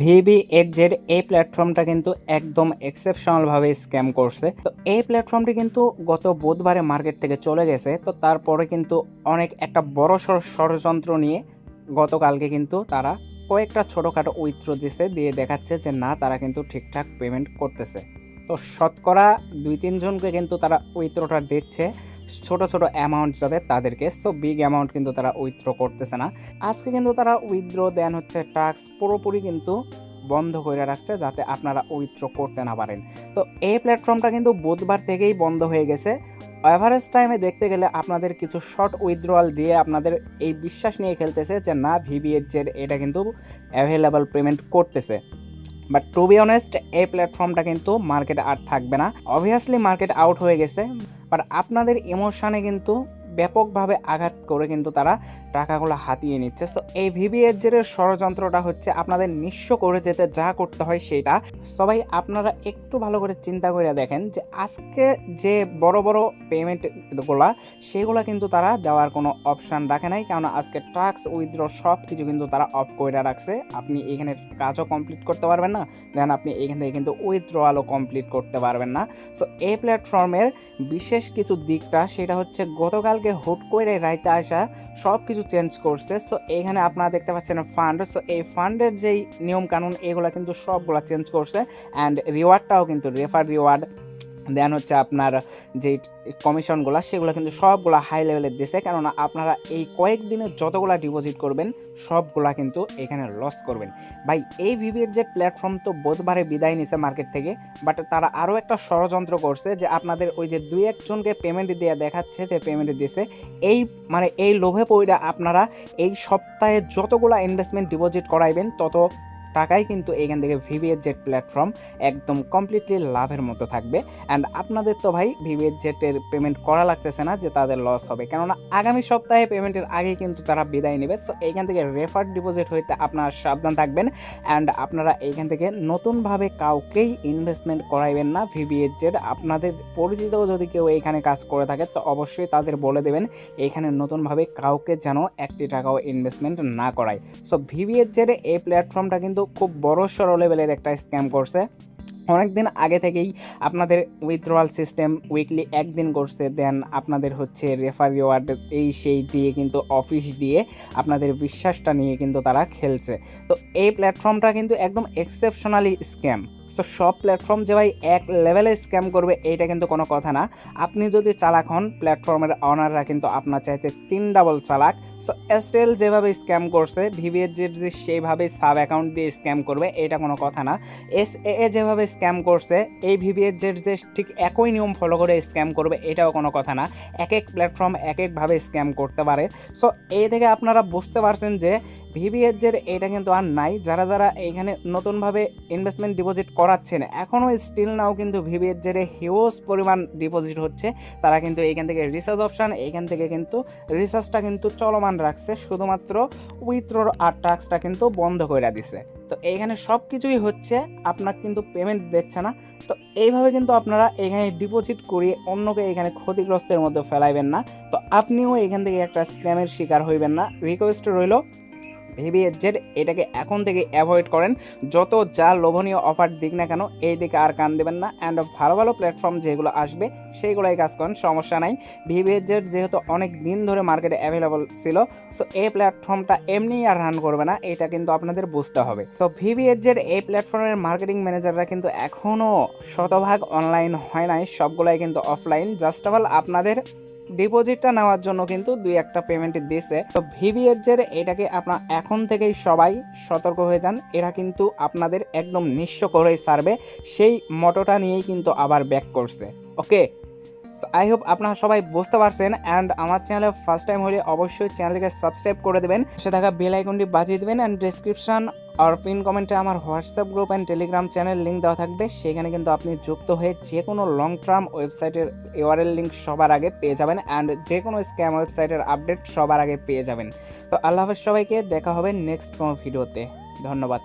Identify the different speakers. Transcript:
Speaker 1: VB এর Z এই প্ল্যাটফর্মটা কিন্তু একদম এক্সেপশনালভাবে স্ক্যাম করছে। তো এই প্ল্যাটফর্মটি কিন্তু গত বুধবারে মার্কেট থেকে চলে গেছে। তো তারপরে কিন্তু অনেক একটা বড় সড় ষড়যন্ত্র নিয়ে গতকালকে কিন্তু তারা কয়েকটা ছোটোখাটো উইথ্রো দিছে, দিয়ে দেখাচ্ছে যে না, তারা কিন্তু ঠিকঠাক পেমেন্ট করতেছে। তো শতকরা দুই তিনজনকে কিন্তু তারা উইথ্রোটা দিচ্ছে। ছোট ছোট অ্যামাউন্ট যাদের, তাদেরকে। সো বিগ অ্যামাউন্ট কিন্তু তারা উইথড্র করতেছে না। আজকে কিন্তু তারা উইথড্র দেন হচ্ছে টাস্ক পুরোপুরি কিন্তু বন্ধ করে রাখছে, যাতে আপনারা উইথড্র করতে না পারেন। তো, এই প্ল্যাটফর্মটা কিন্তু বুধবার থেকেই বন্ধ হয়ে গেছে। অ্যাভারেজ টাইমে দেখতে গেলে আপনাদের কিছু শর্ট উইথড্রয়াল দিয়ে আপনাদের এই বিশ্বাস নিয়ে খেলতেছে যে, না জেড এটা কিন্তু অ্যাভেলেবল পেমেন্ট করতেছে। বাট টু বি অনেস্ট এই প্ল্যাটফর্মটা কিন্তু মার্কেটে আর থাকবে না। অবভিয়াসলি মার্কেট আউট হয়ে গেছে বাট আপনাদের ইমোশানে কিন্তু ব্যাপকভাবে আঘাত করে কিন্তু তারা টাকাগুলো হাতিয়ে নিচ্ছে। সো এই ভিভিএজের ষড়যন্ত্রটা হচ্ছে আপনাদের নিঃস্ব করে যেতে যা করতে হয় সেটা সবাই আপনারা একটু ভালো করে চিন্তা করে দেখেন যে আজকে যে বড় বড় পেমেন্টগুলা সেগুলো কিন্তু তারা দেওয়ার কোনো অপশান রাখে নাই। কারণ আজকে টাস্ক উইথড্র সব কিছু কিন্তু তারা অফ করে রাখছে। আপনি এখানে কাজও কমপ্লিট করতে পারবেন না দেন আপনি এখান থেকে কিন্তু উইথড্রয়ালও কমপ্লিট করতে পারবেন না। সো এই প্ল্যাটফর্মের বিশেষ কিছু দিকটা, সেটা হচ্ছে গতকালকে হুট করে রাইতে আসা সব কিছু চেঞ্জ করছে। সো এখানে আপনারা দেখতে পাচ্ছেন ফান্ড সো এই ফান্ডের যেই নিয়ম কানুন, এগুলো কিন্তু সবগুলো চেঞ্জ করছে। অ্যান্ড রিওয়ার্ডটাও কিন্তু রেফার রিওয়ার্ড দেন হচ্ছে আপনার যে কমিশনগুলো, সেগুলো কিন্তু সবগুলো হাই লেভেলের দিছে। কেননা আপনারা এই কয়েকদিনে যতগুলা ডিপোজিট করবেন, সবগুলা কিন্তু এখানে লস করবেন। ভাই, এই ভিভিএর যে প্ল্যাটফর্ম তো বুধবারে বিদায় নিছে মার্কেট থেকে বাট তারা আরও একটা ষড়যন্ত্র করছে যে আপনাদের ওই যে দুই একজনকে পেমেন্ট দিয়ে দেখাচ্ছে যে পেমেন্ট দিছে। এই মানে এই লোভে পড়ে আপনারা এই সপ্তাহে যতগুলা ইনভেস্টমেন্ট ডিপোজিট করাইবেন, তত টাকাই কিন্তু এখান থেকে ভিভিএর জেট প্ল্যাটফর্ম একদম কমপ্লিটলি লাভের মতো থাকবে। অ্যান্ড আপনাদের তো ভাই ভিভিএর জেটের পেমেন্ট করা লাগতেছে না যে তাদের লস হবে। কেননা আগামী সপ্তাহে পেমেন্টের আগেই কিন্তু তারা বিদায় নেবে। সো এইখান থেকে রেফার ডিপোজিট হইতে আপনারা সাবধান থাকবেন। অ্যান্ড আপনারা এইখান থেকে নতুনভাবে কাউকেই ইনভেস্টমেন্ট করাইবেন না ভিভিএর জেট আপনাদের পরিচিত যদি কেউ এখানে কাজ করে থাকে, তো অবশ্যই তাদের বলে দেবেন এখানে নতুনভাবে কাউকে যেন একটি টাকাও ইনভেস্টমেন্ট না করায়। সো ভিভিএর জেডে এই প্ল্যাটফর্মটা কিন্তু খুব বড় সড় লেভেলের একটা স্ক্যাম করছে। অনেক দিন আগে থেকেই আপনাদের উইথড্রয়াল সিস্টেম উইকলি একদিন করছে দেন আপনাদের হচ্ছে রেফার রিওয়ার্ড এই সেই দিয়ে কিন্তু অফিস দিয়ে আপনাদের বিশ্বাসটা নিয়ে কিন্তু তারা খেলছে। তো এই প্ল্যাটফর্মটা কিন্তু একদম এক্সেপশনালি স্ক্যাম সো সব প্ল্যাটফর্ম যে ভাই এক লেভেলে স্ক্যাম করবে, এইটা কিন্তু কোনো কথা না। আপনি যদি চালাক হন প্ল্যাটফর্মের অনাররা কিন্তু আপনার চাইতে তিন ডাবল চালাক। সো এসটেল যেভাবে স্ক্যাম করছে যে সেইভাবে সাব অ্যাকাউন্ট দিয়ে স্ক্যাম করবে এটা কোনো কথা না। এস এ যেভাবে স্ক্যাম করছে, এই যে ঠিক একই নিয়ম ফলো করে স্ক্যাম করবে, এটাও কোনো কথা না। এক এক প্ল্যাটফর্ম এক একভাবে স্ক্যাম করতে পারে। সো এই থেকে আপনারা বুঝতে পারছেন যে ভিভিএর যে এটা কিন্তু আর নাই। যারা যারা এইখানে নতুনভাবে ইনভেস্টমেন্ট ডিপোজিট করাচ্ছেন। এখনও স্টিল নাও কিন্তু ভিভিএর জেরে হিউজ পরিমাণ ডিপোজিট হচ্ছে। তারা কিন্তু এইখান থেকে রিসার্চ অপশান এইখান থেকে কিন্তু রিসার্চটা কিন্তু চলমান রাখছে। শুধুমাত্র উইথ্রোর আর টাস্কটা কিন্তু বন্ধ করে দিছে। তো এইখানে সব কিছুই হচ্ছে, আপনার কিন্তু পেমেন্ট দিচ্ছে না। তো এইভাবে কিন্তু আপনারা এখানে ডিপোজিট করিয়ে অন্যকে এখানে ক্ষতিগ্রস্তের মধ্যে ফেলাইবেন না। তো আপনিও এখান থেকে একটা স্ক্যামের শিকার হইবেন না। রিকোয়েস্ট রইল ভিভিএর জেড এটাকে এখন থেকে অ্যাভয়েড করেন। যত যা লোভনীয় অফার দিক না কেন, এই দিকে আর কান দেবেন না। অ্যান্ড ভালো ভালো প্ল্যাটফর্ম যেগুলো আসবে সেইগুলোই কাজ করেন, সমস্যা নাই। ভিভিএর জেড যেহেতু অনেক দিন ধরে মার্কেটে অ্যাভেলেবল ছিল সো এই প্ল্যাটফর্মটা এমনি আর রান করবে না, এটা কিন্তু আপনাদের বুঝতে হবে। তো ভিভিএর জেড এই প্ল্যাটফর্মের মার্কেটিং ম্যানেজাররা কিন্তু এখনও শতভাগ অনলাইন হয় নাই, সবগুলাই কিন্তু অফলাইন জাস্ট অফ অল আপনাদের ডিপোজিটটা নেওয়ার জন্য কিন্তু দুই একটা পেমেন্ট দিছে। তো ভিভিএর এটাকে আপনার এখন থেকেই সবাই সতর্ক হয়ে যান। এরা কিন্তু আপনাদের একদম নিঃস্ব করেই সারবে। সেই মটোটা নিয়েই কিন্তু আবার ব্যাক করছে। ওকে আই হোপ আপনারা সবাই বুঝতে পারছেন অ্যান্ড আমার চ্যানেলে ফার্স্ট টাইম হলে অবশ্যই চ্যানেলকে সাবস্ক্রাইব করে দেবেন। সে থাকা বেল আইকনটি বাজিয়ে দেবেন অ্যান্ড ডিসক্রিপশন আর পিন কমেন্টে আমার WhatsApp group and Telegram channel link দেওয়া থাকবে। সেখানে কিন্তু আপনি যুক্ত হয়ে যে কোনো লং টার্ম ওয়েবসাইটের ইউআরএল লিঙ্ক সবার আগে পেয়ে যাবেন অ্যান্ড যে কোনো স্ক্যাম ওয়েবসাইটের আপডেট সবার আগে পেয়ে যাবেন। তো আল্লাহ হাফেজ সবাইকে, দেখা হবে নেক্সট কোনো ভিডিওতে ধন্যবাদ।